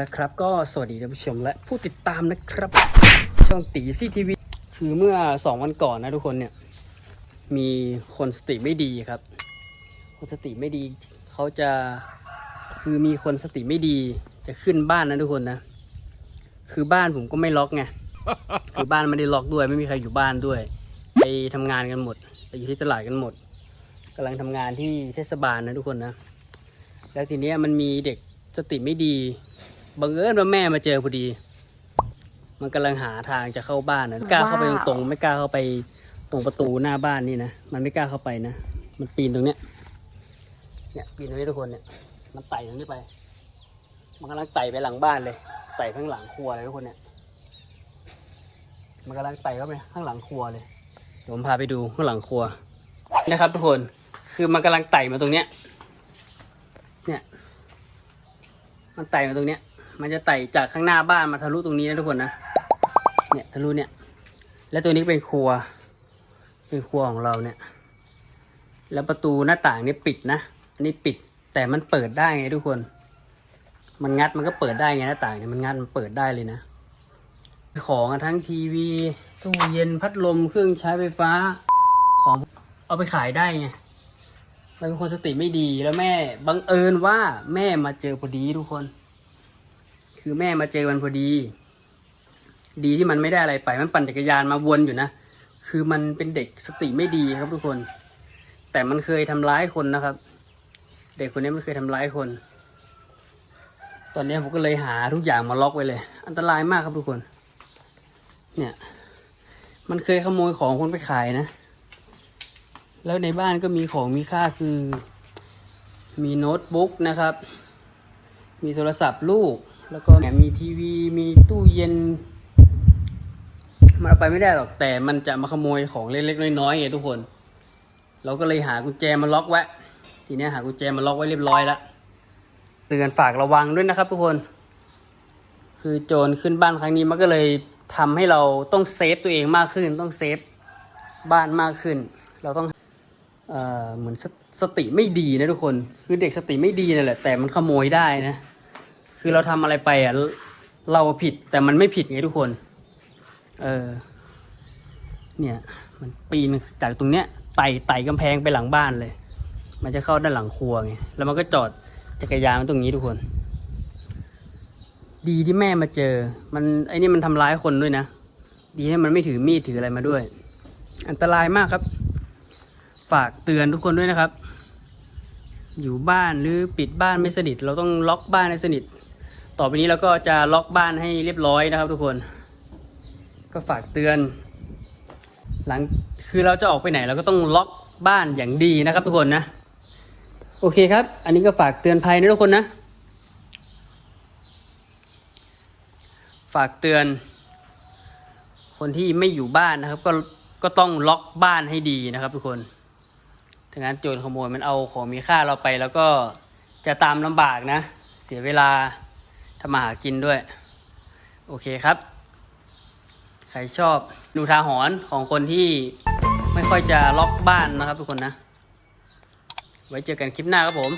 นะครับก็สวัสดีท่านผู้ชมและผู้ติดตามนะครับ ช่องตีซีทีวีคือเมื่อสองวันก่อนนะทุกคนเนี่ย มีคนสติไม่ดีครับ คนสติไม่ดีเขาจะคือมีคนสติไม่ดีจะขึ้นบ้านนะทุกคนนะ คือบ้านผมก็ไม่ล็อกไงคือบ้านไม่ได้ล็อกด้วย ไม่มีใครอยู่บ้านด้วย ไปทำงานกันหมด ไปอยู่ที่ตลาดกันหมดกำลังทำงานที่เทศบาลนะทุกคนนะ แล้วทีเนี้ยมันมีเด็กสติไม่ดี บังเอิญว่าแม่มาเจอพอดี มันกำลังหาทางจะเข้าบ้านนะไม่กล้าเข้าไปตรงๆไม่กล้าเข้าไปตรงประตูหน้าบ้านนี่นะมันไม่กล้าเข้าไปนะมันปีนตรงเนี้ยเนี่ยปีนตรงนี้ทุกคนเนี่ย มันไต่ตรงนี้ไป มันกำลังไต่ไปหลังบ้านเลยไต่ข้างหลังครัวเลยทุกคนเนี่ย มันกำลังไต่เข้าไปข้างหลังครัวเลยเดี๋ยวผมพาไปดูข้างหลังครัว นะครับทุกคนคือมันกำลังไต่มาตรงเนี้ย เนี่ย มันไต่มาตรงเนี้ย มันจะไต่จากข้างหน้าบ้านมาทะลุตรงนี้นะทุกคนนะ เนี่ยทะลุเนี่ย แล้วตัวนี้เป็นครัว เป็นครัวของเราเนี่ย แล้วประตูหน้าต่างนี่ปิดนะ อันนี้ปิด แต่มันเปิดได้ไงทุกคน มันงัดมันก็เปิดได้ไงหน้าต่างเนี่ยมันงัดมันเปิดได้เลยนะ ของทั้งทีวีตู้เย็นพัดลมเครื่องใช้ไฟฟ้า ของเอาไปขายได้ไงเราเป็นคนสติไม่ดีแล้วแม่บังเอิญว่าแม่มาเจอพอดีทุกคน คือแม่มาเจอมันพอดี ดีที่มันไม่ได้อะไรไป มันปั่นจักรยานมาวนอยู่นะ คือมันเป็นเด็กสติไม่ดีครับทุกคน แต่มันเคยทำร้ายคนนะครับ เด็กคนนี้มันเคยทำร้ายคน ตอนนี้ผมก็เลยหาทุกอย่างมาล็อกไว้เลย อันตรายมากครับทุกคน เนี่ย มันเคยขโมยของคนไปขายนะ แล้วในบ้านก็มีของมีค่าคือ มีโน้ตบุ๊กนะครับ มีโทรศัพท์ลูก แล้วก็มีทีวี มีตู้เย็น มันเอาไปไม่ได้หรอก แต่มันจะมาขโมยของเล็กๆน้อยๆไงทุกคน เราก็เลยหากุญแจมาล็อกไว้ ทีเนี้ยหากุญแจมาล็อกไว้เรียบร้อยแล้วเตือนฝากระวังด้วยนะครับทุกคน คือโจรขึ้นบ้านครั้งนี้มันก็เลยทำให้เราต้องเซฟตัวเองมากขึ้น ต้องเซฟบ้านมากขึ้น เราต้องเอ่อเหมือนสสติไม่ดีนะทุกคน คือเด็กสติไม่ดีนั่นแหละ แต่มันขโมยได้นะ คือเราทำอะไรไปอะเราผิดแต่มันไม่ผิดไงทุกคน เออ เนี่ย มันปีนจากตรงเนี้ยไต่ไต่กำแพงไปหลังบ้านเลย มันจะเข้าด้านหลังครัวไงแล้วมันก็จอดจักรยานตรงนี้ทุกคน ดีที่แม่มาเจอ มันไอ้นี่มันทำร้ายคนด้วยนะดีที่มันไม่ถือมีดถืออะไรมาด้วย อันตรายมากครับ ฝากเตือนทุกคนด้วยนะครับ อยู่บ้านหรือปิดบ้านไม่สนิท เราต้องล็อกบ้านให้สนิท ต่อไปนี้เราก็จะล็อกบ้านให้เรียบร้อยนะครับทุกคน ก็ฝากเตือน หลังคือเราจะออกไปไหนเราก็ต้องล็อกบ้านอย่างดีนะครับทุกคนนะ โอเคครับ อันนี้ก็ฝากเตือนภัยนะทุกคนนะ ฝากเตือน คนที่ไม่อยู่บ้านนะครับ ก็ก็ต้องล็อกบ้านให้ดีนะครับ ทุกคนถ้างั้นโจรขโมยมันเอาของมีค่าเราไป แล้วก็จะตามลำบากนะ เสียเวลา ทำมาหากินด้วย โอเคครับ ใครชอบดูทาหอนของคนที่ไม่ค่อยจะล็อกบ้านนะครับทุกคนนะ ไว้เจอกันคลิปหน้าครับผม